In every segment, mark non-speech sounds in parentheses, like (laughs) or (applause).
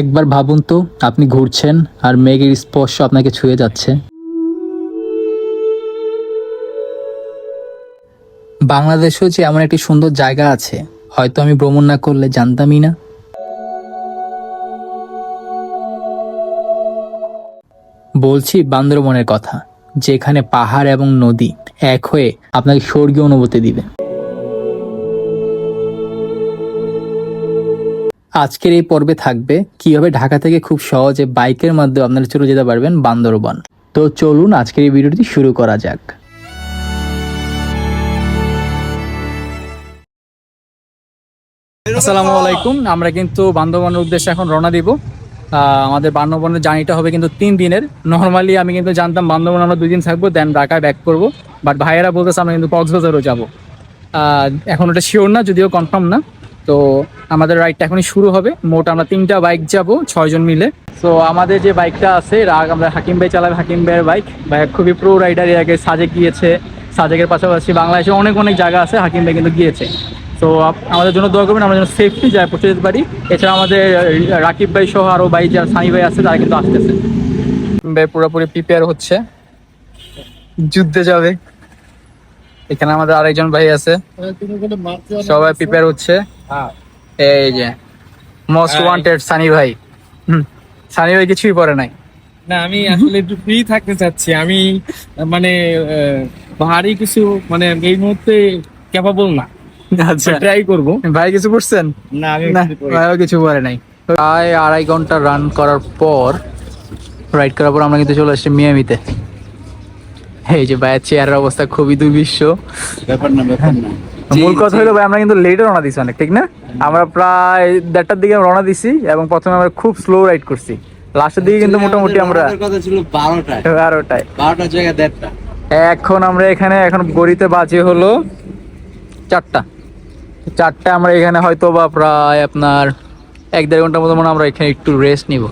একবার ভাবুন তো, আপনি ঘুরছেন আর মেঘের স্পর্শ আপনাকে ছুঁয়ে যাচ্ছে। বাংলাদেশেও যে এমন একটি সুন্দর জায়গা আছে, হয়তো আমি ভ্রমণ না করলে জানতামই না। বলছি বান্দরবনের কথা, যেখানে পাহাড় এবং নদী এক হয়ে আপনাকে স্বর্গীয় অনুভূতি দিবে। আজকের এই পর্বে থাকবে কীভাবে ঢাকা থেকে খুব সহজে বাইকের মাধ্যমে আপনারা চলে যেতে পারবেন বান্দরবন। তো চলুন আজকের এই ভিডিওটি শুরু করা যাক। আসসালামু আলাইকুম, আমরা কিন্তু বান্দরবনের উদ্দেশ্যে এখন রওনা দিব। আমাদের বান্দরবনের জার্নিটা হবে কিন্তু তিন দিনের। নর্মালি আমি কিন্তু জানতাম বান্দরবন আমরা দুই দিন থাকব দেন ঢাকায় ব্যাক করব। বাট ভাইয়েরা বলতেছে আমরা কিন্তু কক্সবাজারও যাব। এখন ওটা শিওর না, যদিও কনফার্ম না। তো আমাদের রাইডটা এখনই শুরু হবে। মোট আমরা তিনটা বাইক যাব, ছয়জন মিলে। তো আমাদের যে বাইকটা আছে রাগ আমরা হাকিম ভাই চালাবে, হাকিম ভাইয়ের বাইক ভাই, খুবই প্রো রাইডার এর আগে সাজেক গিয়েছে। সাজেকের পাশাপাশি বাংলাদেশে অনেক অনেক জায়গা আছে, হাকিম ভাই কিন্তু গিয়েছে। তো আমাদের জন্য দোয়া করবেন, আমরা যেন সেফটি যায় পৌঁছে যেতে পারি এছাড়া আমাদের রাকিব ভাই সহ আরও ভাই যারা সানি ভাই আছে, তারা কিন্তু আসতেছে। ভাই পুরোপুরি প্রিপেয়ার হচ্ছে। যুদ্ধে যাবে। এখানে আমাদের আরেকজন ভাই আছে। সবাই প্রিপেয়ার হচ্ছে। এই যে মোস্ট ওয়ান্টেড সানি ভাই। সানি ভাই কিছুই পরে নাই। না আমি আসলে একটু ফ্রি থাকতে চাচ্ছি। আমি মানে ভারী কিছু মানে এই মুহূর্তে ক্যাপাবল না। আচ্ছা। ট্রাই করব। ভাই কিছু করছেন না আমি ভাইও কিছু পরে নাই। প্রায় আড়াই ঘণ্টা রান করার পর রাইড করার পর আমরা কিন্তু চলে আসছি মিয়ামিতে। এই যে ভাইয়ের চেয়ারের অবস্থা খুবই দুর্বিশ্ব। ব্যাপার না ব্যাপার না। মূল কথা হলো ভাই আমরা কিন্তু লেটে রওনা দিছি অনেক ঠিক না? আমরা প্রায় দেড়টার দিকে রওনা দিছি এবং প্রথমে আমরা খুব স্লো রাইড করছি। লাস্টের দিকে কিন্তু মোটামুটি আমরা কথা ছিল বারোটায়। বারোটায়। বারোটার জায়গায় দেড়টা। এখন আমরা এখানে এখন গড়িতে বাজে হলো চারটা। চারটা আমরা এখানে হয়তো বা প্রায় আপনার এক দেড় ঘণ্টার মতো মনে আমরা এখানে একটু রেস্ট নিব।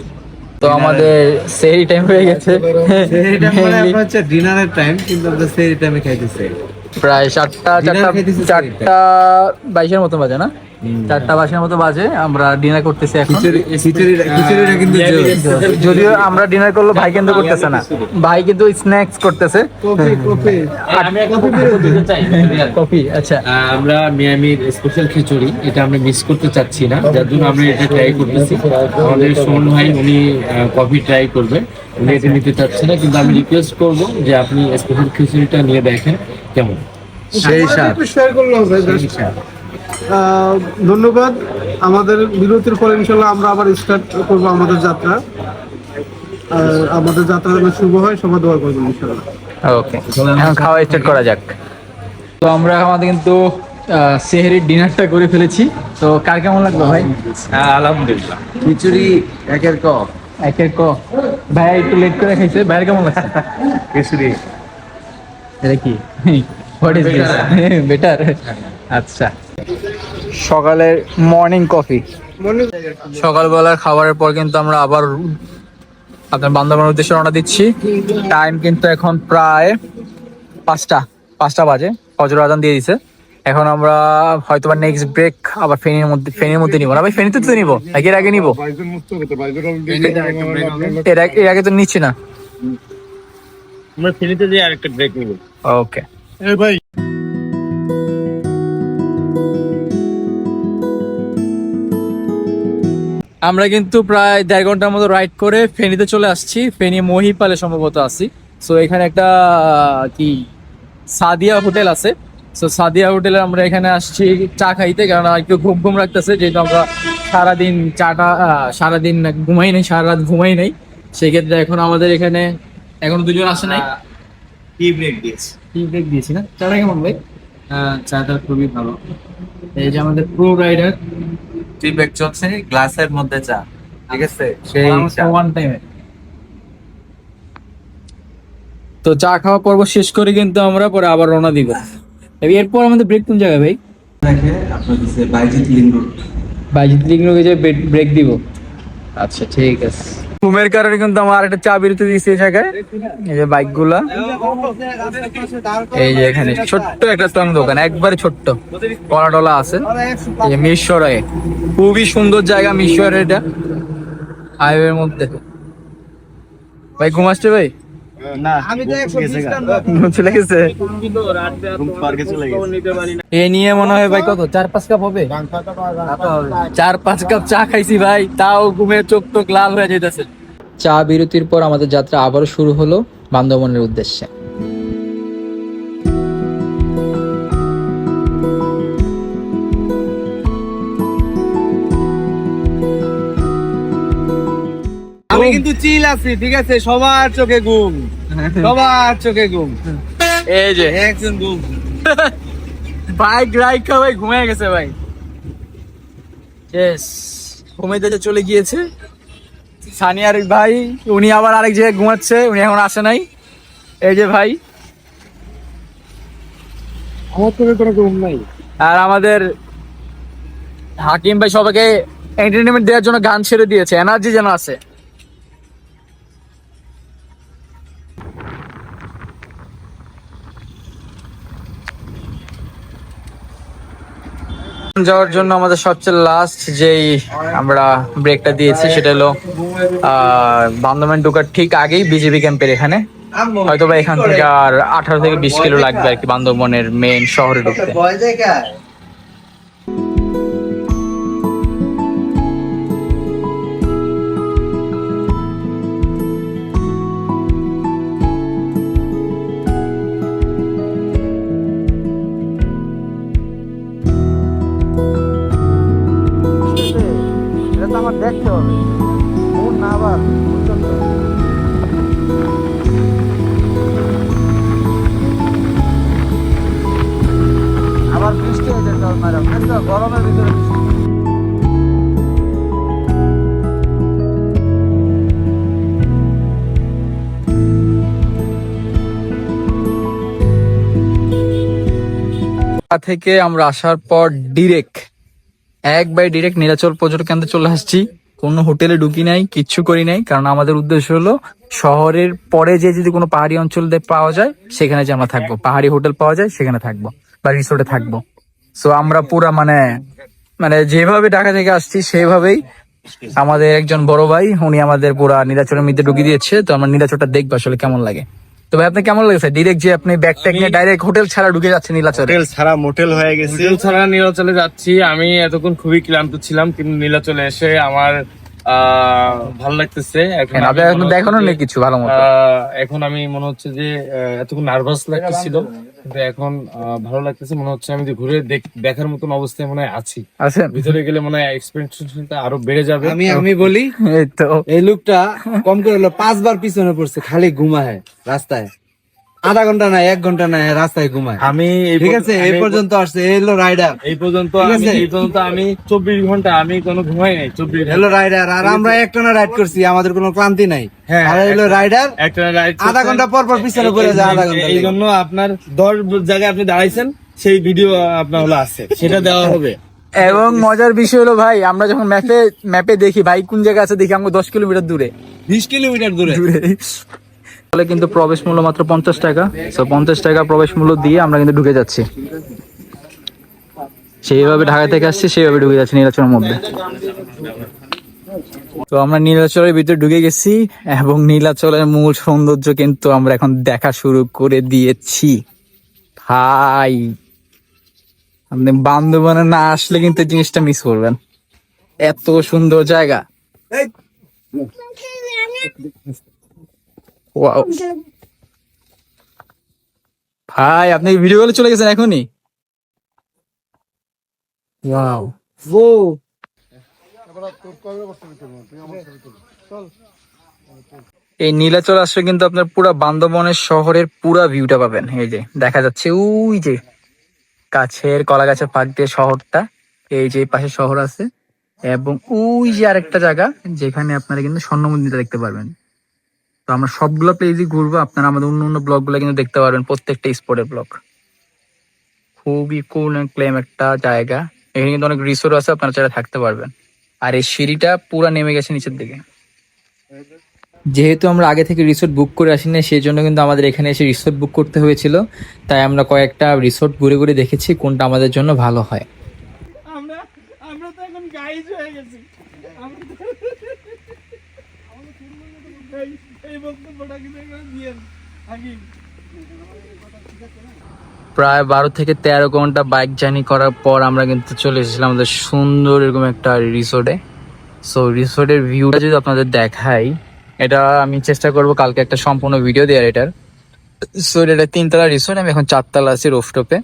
তো আমাদের সেই টাইম হয়ে গেছে। (laughs) Mainly হচ্ছে ডিনারের টাইম কিন্তু আমরা সেই টাইমে খাইতেছি। প্রায় চারটা চারটা চারটা বাইশের মতো বাজে না? চারটা বাইশের মতো বাজে আমরা ডিনার করতেছি এখন। কিন্তু যদিও আমরা ডিনার করল ভাই কিন্তু করতেছে না। ভাই কিন্তু স্ন্যাক্স করতেছে। কফি আচ্ছা। আমরা মিয়ামির স্পেশাল খিচুড়ি এটা আমরা মিস করতে চাচ্ছি না। যার জন্য আমরা এটা ট্রাই করতেছি। আমাদের সোহন ভাই উনি কফি ট্রাই করবে। উনি এটা নিতে চাচ্ছে না কিন্তু আমি রিকোয়েস্ট করব যে আপনি স্পেশাল খিচুড়িটা নিয়ে দেখেন কেমন। সেই একটু শেয়ার করলে ধন্যবাদ। আমাদের বিরতির পরে ইনশাল্লাহ আমরা আবার স্টার্ট করব আমাদের যাত্রা। আমাদের যাত্রা যেন শুভ হয় সবাই দোয়া করবেন ইনশাল্লাহ। ওকে এখন খাওয়া স্টার্ট করা যাক। তো আমরা আমাদের কিন্তু সেহেরির ডিনারটা করে ফেলেছি। তো কার কেমন লাগল ভাই? আলহামদুলিল্লাহ। খিচুড়ি একের ক। একের ক। ভাই একটু লেট করে খাইছে। ভাইয়ের কেমন লাগছে? খিচুড়ি। এটা কি? হোয়াট ইজ দিস বেটার আচ্ছা। সকালের মর্নিং কফি সকালবেলার খাবারের পর কিন্তু আমরা আবার আপনার বান্দরবানের উদ্দেশ্যে রওনা দিচ্ছি। টাইম কিন্তু এখন প্রায় পাঁচটা পাঁচটা বাজে। ফজর আদান দিয়ে দিছে। এখন আমরা হয়তো বা নেক্সট ব্রেক আবার ফেনীর মধ্যে ফেনীর মধ্যে নিবো। না ভাই ফেনীতে তো নিবো। নাকি এর আগে নিবো। এর আগে এর আগে তো নিচ্ছি না। আমরা ফেনীতে যে আরেকটা ব্রেক নিব। ওকে ভাই আমরা কিন্তু প্রায় দেড় ঘণ্টার মতো রাইড করে ফেনীতে চলে আসছি। ফেনী মহিপালে সম্ভবত আছি। সো এখানে একটা কি সাদিয়া হোটেল আছে। সো সাদিয়া হোটেলে আমরা এখানে আসছি চা খাইতে কারণ একটু ঘুম ঘুম রাখতেছে যেহেতু আমরা সারাদিন চাটা সারাদিন ঘুমাই নাই সারা রাত ঘুমাই নাই সেক্ষেত্রে এখন আমাদের এখানে এখন দুজন আসে নাই। টি ব্রেক দিয়েছি। টি ব্রেক দিয়েছি না? চাটা কেমন ভাই? চাটা খুবই ভালো। এই যে আমাদের প্রো রাইডার টি ব্রেক চলছে গ্লাসের মধ্যে চা ঠিক আছে? সেই ওয়ান টাইমে তো চা খাওয়া পর্ব শেষ করে কিন্তু আমরা পরে আবার রওনা দিব। এরপর আমাদের ব্রেক কোন জায়গায় ভাই? দেখে আপনার বাইজিত লিং রোগে যে ব্রেক দিব। আচ্ছা ঠিক আছে। ঘুমের কারণে কিন্তু আমার একটা চা বিরতি দিয়েছি এই জায়গায় এই যে বাইকগুলা এই যে এখানে ছোট্ট একটা টং দোকান, একবারে ছোট্ট। কলা টলা আছে। এই যে মিশরে। খুবই সুন্দর জায়গা মিশর এটা। হাইওয়ের মধ্যে। ভাই, ঘুম আসছে ভাই? চলে গেছে? এ নিয়ে মনে হয় ভাই কত? চার পাঁচ কাপ হবে? চার পাঁচ কাপ চা খাইছি ভাই তাও ঘুমে চোখ টোক লাল হয়ে যেতেছে চা বিরতির পর আমাদের যাত্রা আবারও শুরু হলো বান্দরবনের উদ্দেশ্যে। আমি কিন্তু চিল আছি ঠিক আছে? সবার চোখে ঘুম। সবার চোখে ঘুম। এই যে। একজন ঘুম। বাইক রাইখা ভাই ঘুমিয়ে গেছে ভাই। ইয়েস চলে গিয়েছে। সানিয়ার ভাই উনি আবার আরেক জায়গায় ঘুমাচ্ছে উনি এখন আসে নাই। এই যে ভাই। আমার চোখে কোনো ঘুম নাই। আর আমাদের হাকিম ভাই সবাইকে এন্টারটেনমেন্ট দেওয়ার জন্য গান ছেড়ে দিয়েছে এনার্জি যেন আছে। যাওয়ার জন্য আমাদের সবচেয়ে লাস্ট যেই আমরা ব্রেকটা দিয়েছি, সেটা হলো বান্দরবান ঢোকার ঠিক আগেই বিজেপি ক্যাম্পের এখানে। হয়তো বা এখান থেকে আর আঠারো থেকে বিশ কিলো লাগবে আর কি বান্দরবনের মেন শহরে ঢুকতে। গরমের ভিতরে থেকে আমরা আসার পর ডিরেক্ট এক বাই ডিরেক্ট নীলাচল পর্যটক কেন্দ্রে চলে আসছি। কোনো হোটেলে ঢুকি নাই, কিচ্ছু করি নাই, কারণ আমাদের উদ্দেশ্য হলো শহরের পরে যে যদি কোনো পাহাড়ি অঞ্চল পাওয়া যায়, সেখানে যে আমরা থাকব। পাহাড়ি হোটেল পাওয়া যায়, সেখানে থাকব বা রিসোর্টে থাকব। সো আমরা পুরা মানে মানে যেভাবে ঢাকা থেকে আসছি সেভাবেই আমাদের একজন বড় ভাই উনি আমাদের পুরা নীলাচরের মধ্যে ঢুকিয়ে দিয়েছে। তো আমরা নীলাচরটা দেখব আসলে কেমন লাগে। তো ভাই আপনি কেমন লেগেছে? ডিরেক্ট যে আপনি ব্যাগ ট্যাগ নিয়ে ডাইরেক্ট হোটেল ছাড়া ঢুকে যাচ্ছে নীলাচল। হোটেল ছাড়া মোটেল হয়ে গেছে। হোটেল ছাড়া নীলাচলে যাচ্ছি। আমি এতক্ষণ খুবই ক্লান্ত ছিলাম কিন্তু নীলাচলে এসে আমার ভালো লাগতেছে। এখন আমি এখন হচ্ছে দেখানো নেই কিছু ভালো মতো। আহ, এখন আমি মনে হচ্ছে যে আহ, এতক্ষণ নার্ভাস লাগতেছিল। কিন্তু এখন আহ, ভালো লাগতেছে। মনে হচ্ছে আমি যে ঘুরে দেখ- দেখার মতন অবস্থায় মনে হয় আছি। আছেন ভিতরে গেলে মনে হয় এক্সপেকটেশনটা আরও বেড়ে যাবে। আমি আমি বলি এই তো। এই লোকটা কম করে হলো পাঁচবার পিছনে পড়ছে খালি ঘুমায় রাস্তায়। আধা ঘণ্টা নাই এক ঘণ্টা নাই রাস্তায় ঘুমায়। আমি ঠিক আছে? এই পর্যন্ত আসছে এই রাইডার এই পর্যন্ত? এই পর্যন্ত আমি চব্বিশ ঘণ্টা আমি কোনো ঘুমাই নাই চব্বিশ হলো রাইডার আর আমরা একটানা রাইড করছি আমাদের কোনো ক্লান্তি নাই। হ্যাঁ, আর হলো রাইডার আধা ঘণ্টা পর পর পিছনে পড়ে যায় আধা ঘণ্টা এই জন্য আপনার দশ জায়গায় আপনি দাঁড়াইছেন সেই ভিডিও আপনার হলো আছে। সেটা দেওয়া হবে। এবং মজার বিষয় হলো ভাই আমরা যখন ম্যাপে ম্যাপে দেখি ভাই কোন জায়গা আছে দেখি আমরা দশ কিলোমিটার দূরে। বিশ কিলোমিটার দূরে। দূরে। তাহলে কিন্তু প্রবেশ মূল্য মাত্র পঞ্চাশ টাকা। তো পঞ্চাশ টাকা প্রবেশ মূল্য দিয়ে আমরা কিন্তু ঢুকে যাচ্ছি। সেইভাবে ঢাকা থেকে আসছি, সেইভাবে ঢুকে যাচ্ছি নীলাচলের মধ্যে। তো আমরা নীলাচলের ভিতরে ঢুকে গেছি এবং নীলাচলের মূল সৌন্দর্য কিন্তু আমরা এখন দেখা শুরু করে দিয়েছি। ভাই, আপনি বান্ধবনে না আসলে কিন্তু জিনিসটা মিস করবেন। এত সুন্দর জায়গা। Wow. ভাই আপনি ভিডিও কলে চলে গেছেন এখনই? ওয়াও ও এই নীলাচল আসলে কিন্তু আপনার পুরা বান্দরবনের শহরের পুরা ভিউটা পাবেন। এই যে দেখা যাচ্ছে ওই যে গাছের কলা গাছের ফাঁক দিয়ে শহরটা এই যে পাশে শহর আছে এবং ওই যে আরেকটা জায়গা যেখানে আপনারা কিন্তু স্বর্ণ মন্দিরটা দেখতে পারবেন। তো আমরা সবগুলো প্লেসই ঘুরবো। আপনারা আমাদের অন্য অন্য ব্লগগুলো কিন্তু দেখতে পারবেন, প্রত্যেকটা স্পোর্টের ব্লগ খুবই কুল অ্যান্ড ক্লেম একটা জায়গা। এখানে কিন্তু অনেক রিসোর্ট আছে, আপনারা চাইলে থাকতে পারবেন। আর এই সিঁড়িটা পুরা নেমে গেছে নিচের দিকে। যেহেতু আমরা আগে থেকে রিসোর্ট বুক করে আসি না সেই জন্য কিন্তু আমাদের এখানে এসে রিসোর্ট বুক করতে হয়েছিল। তাই আমরা কয়েকটা রিসোর্ট ঘুরে ঘুরে দেখেছি, কোনটা আমাদের জন্য ভালো হয়। আমরা আমরা তো এখন গাইজ হয়ে গেছি। প্রায় বারো থেকে তেরো ঘণ্টা বাইক জার্নি করার পর আমরা কিন্তু চলে এসেছিলাম আমাদের সুন্দর এরকম একটা রিসোর্টে সো রিসোর্টের ভিউটা যদি আপনাদের দেখাই, এটা আমি চেষ্টা করব কালকে একটা সম্পূর্ণ ভিডিও দেওয়ার এটার। সো এটা তিনতলা রিসোর্ট আমি এখন চারতলা আছি রোফটপে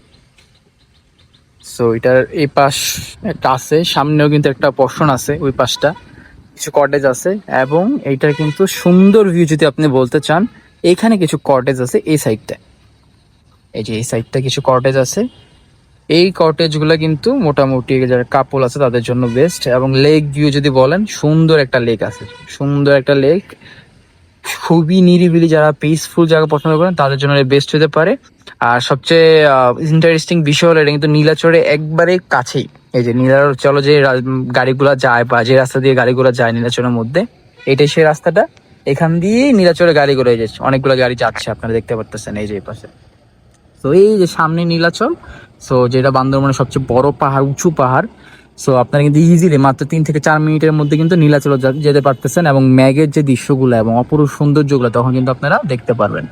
সো এটার এই পাশ একটা আছে, সামনেও কিন্তু একটা পর্শন আছে ওই পাশটা। কিছু কটেজ আছে এবং এইটার কিন্তু সুন্দর ভিউ যদি আপনি বলতে চান, এখানে কিছু কটেজ আছে এই সাইডটা এই যে এই সাইডটা কিছু কটেজ আছে। এই কটেজগুলো কিন্তু মোটামুটি যারা কাপল আছে তাদের জন্য বেস্ট এবং লেক ভিউ যদি বলেন, সুন্দর একটা লেক আছে। সুন্দর একটা লেক খুবই নিরিবিলি যারা পিসফুল জায়গা পছন্দ করেন, তাদের জন্য বেস্ট হতে পারে। আর সবচেয়ে ইন্টারেস্টিং বিষয় হলো এটা কিন্তু নীলাচরে একবারে কাছেই। এই যে নীলাচলে যে গাড়িগুলা যায় বা যে রাস্তা দিয়ে গাড়িগুলো যায় নীলাচরের মধ্যে, এটাই সেই রাস্তাটা। এখান দিয়ে নীলাচরে গাড়িগুলো এই যে অনেকগুলো গাড়ি যাচ্ছে, আপনারা দেখতে পারতেছেন এই যে এই পাশে। তো এই যে সামনে নীলাচল সো যেটা বান্দরবনের সবচেয়ে বড় পাহাড়, উঁচু পাহাড়। সো আপনারা কিন্তু ইজিলি মাত্র তিন থেকে চার মিনিটের মধ্যে কিন্তু নীলাচল যেতে পারতেছেন এবং ম্যাগের যে দৃশ্যগুলো এবং অপরূপ সৌন্দর্যগুলো তখন কিন্তু আপনারা দেখতে পারবেন।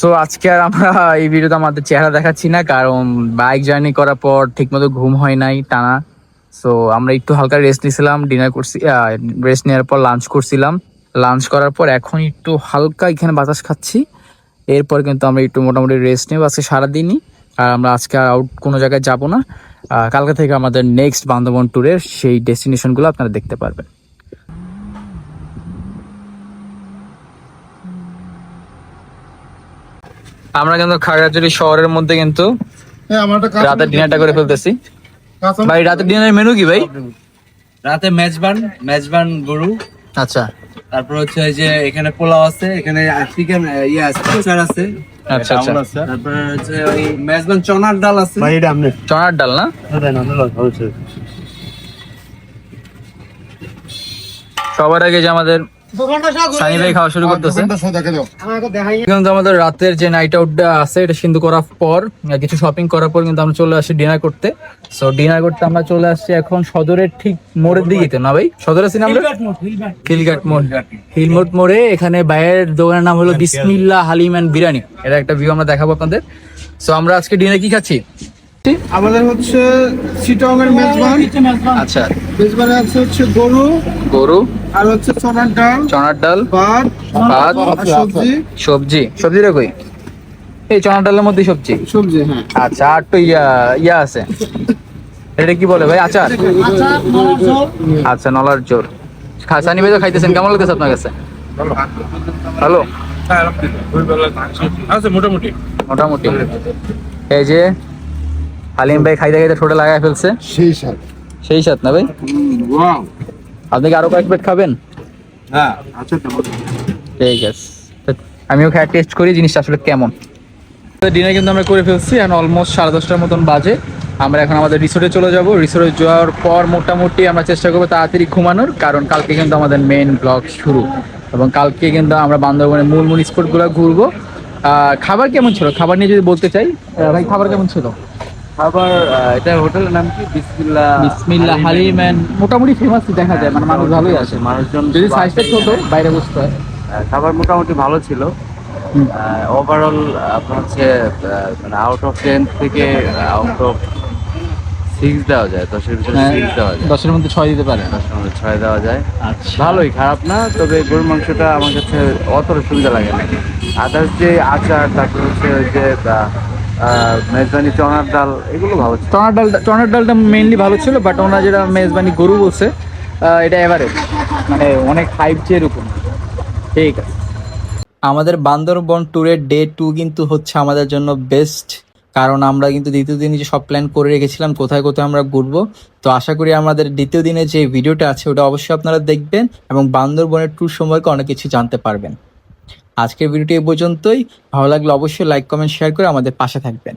সো আজকে আর আমরা এই ভিডিওতে আমাদের চেহারা দেখাচ্ছি না, কারণ বাইক জার্নি করার পর ঠিকমতো ঘুম হয় নাই টানা। সো আমরা একটু হালকা রেস্ট নিয়েছিলাম ডিনার করছি রেস্ট নেওয়ার পর লাঞ্চ করছিলাম। লাঞ্চ করার পর এখন একটু হালকা এখানে বাতাস খাচ্ছি। এরপর কিন্তু আমরা একটু মোটামুটি রেস্ট নেব আজকে সারাদিনই। আর আমরা আজকে আর আউট কোনো জায়গায় যাব না। কালকে থেকে আমাদের নেক্সট বান্ধবন ট্যুরের সেই ডেস্টিনেশনগুলো আপনারা দেখতে পারবেন। আমরা কিন্তু খাগড়াছড়ি শহরের মধ্যে কিন্তু রাতের ডিনারটা করে ফেলতেছি। ভাই রাতের ডিনারের মেনু কি ভাই? রাতে মেজবান মেজবান গরু। আচ্ছা। তারপর হচ্ছে এই যে এখানে পোলাও আছে এখানে চিকেন ইয়ে আছে আচার আছে। আচ্ছা আচ্ছা। তারপর হচ্ছে ওই মেজবান চনার ডাল আছে। চনার ডাল না? সবার আগে যে আমাদের সানি ভাই খাওয়া শুরু করতেছে। কিন্তু আমাদের রাতের যে নাইট আউটটা আছে এটা কিন্তু করার পর কিছু শপিং করার পর কিন্তু আমরা চলে আসি ডিনার করতে। সো ডিনার করতে আমরা চলে আসছি এখন সদরের ঠিক মোড়ের দিকে তো না ভাই? সদর আছি না আমরা হিলঘাট। মোড়। হিলমোট মোড়ে এখানে বাইরের দোকানের নাম হলো বিসমিল্লা হালিম অ্যান্ড বিরিয়ানি। এটা একটা ভিউ আমরা দেখাবো আপনাদের। সো আমরা আজকে ডিনার কি খাচ্ছি? আমাদের হচ্ছে চিটং এর মেজবান। আচ্ছা। মেজবানে আছে হচ্ছে গরু। গরু। আর হচ্ছে চনার ডাল। চনার ডাল। ভাত। ভাত। সবজি। সবজি। সবজিটা কই? এই চনা ডালের মধ্যে সবজি? সবজি হ্যাঁ। আচ্ছা আর তো ইয়া ইয়া আছে। এটা কি বলে ভাই? আচার? আচ্ছা নলার জোর খাসানি ভাই তো খাইতেছেন। কেমন লাগতেছে আপনার কাছে? হ্যালো। মোটামুটি। মোটামুটি। এই যে হালিম ভাই খাইতে খাইতে ঠোঁটে লাগাই ফেলছে। সেই সাথ সেই সাথ না ভাই? আপনি কি আরও কয়েক প্লেট খাবেন? হ্যাঁ আচ্ছা ঠিক আছে। আমিও খাই টেস্ট করি জিনিসটা আসলে কেমন। ডিনার কিন্তু আমরা করে ফেলছি এখন অলমোস্ট সাড়ে দশটার মতন বাজে। আমরা এখন আমাদের রিসোর্টে চলে যাব। রিসোর্টে যাওয়ার পর মোটামুটি আমরা চেষ্টা করব তাড়াতাড়ি ঘুমানোর কারণ কালকে কিন্তু আমাদের মেন ব্লগ শুরু। এবং কালকে কিন্তু আমরা বান্দরবনের মূল মূল স্পটগুলো ঘুরবো। খাবার কেমন ছিল? খাবার নিয়ে যদি বলতে চাই ভাই খাবার কেমন ছিল? খাবার এটা হোটেলের নাম কি? বিসমিল্লাহ বিসমিল্লা হালিম মোটামুটি ফেমাস দেখা যায় মানে মানুষ ভালোই মানুষজন যদি সাইজটা ছোট বাইরে বুঝতে হয়। খাবার মোটামুটি ভালো ছিল। ওভারঅল আপনার হচ্ছে মানে আউট অফ টেন থেকে আউট অফ সিক্স দেওয়া যায় দশের ভিতরে হ্যাঁ, সিক্স দেওয়া যায়। দশের মধ্যে ছয় দিতে পারে দশের মধ্যে ছয় দেওয়া যায়। আচ্ছা। ভালোই খারাপ না তবে গরুর মাংসটা আমার কাছে অতটা সুবিধা লাগে না। আদার্স যে আচার তারপর হচ্ছে ওই যে মেজবানি চনার ডাল এগুলো ভালো ছিল। চনার ডাল চনার ডালটা মেইনলি ভালো ছিল বাট ওনারা যেটা মেজবানি গরু বলছে এটা এভারেজ মানে অনেক হাইপ চেয়ে এরকম। ঠিক আছে। আমাদের বান্দরবন ট্যুরের ডে টু কিন্তু হচ্ছে আমাদের জন্য বেস্ট কারণ আমরা কিন্তু দ্বিতীয় দিনে যে সব প্ল্যান করে রেখেছিলাম কোথায় কোথায় আমরা ঘুরবো। তো আশা করি আমাদের দ্বিতীয় দিনে যে ভিডিওটা আছে ওটা অবশ্যই আপনারা দেখবেন এবং বান্দরবনের ট্যুর সম্পর্কে অনেক কিছু জানতে পারবেন। আজকের ভিডিওটি এ পর্যন্তই। ভালো লাগলে অবশ্যই লাইক কমেন্ট শেয়ার করে আমাদের পাশে থাকবেন।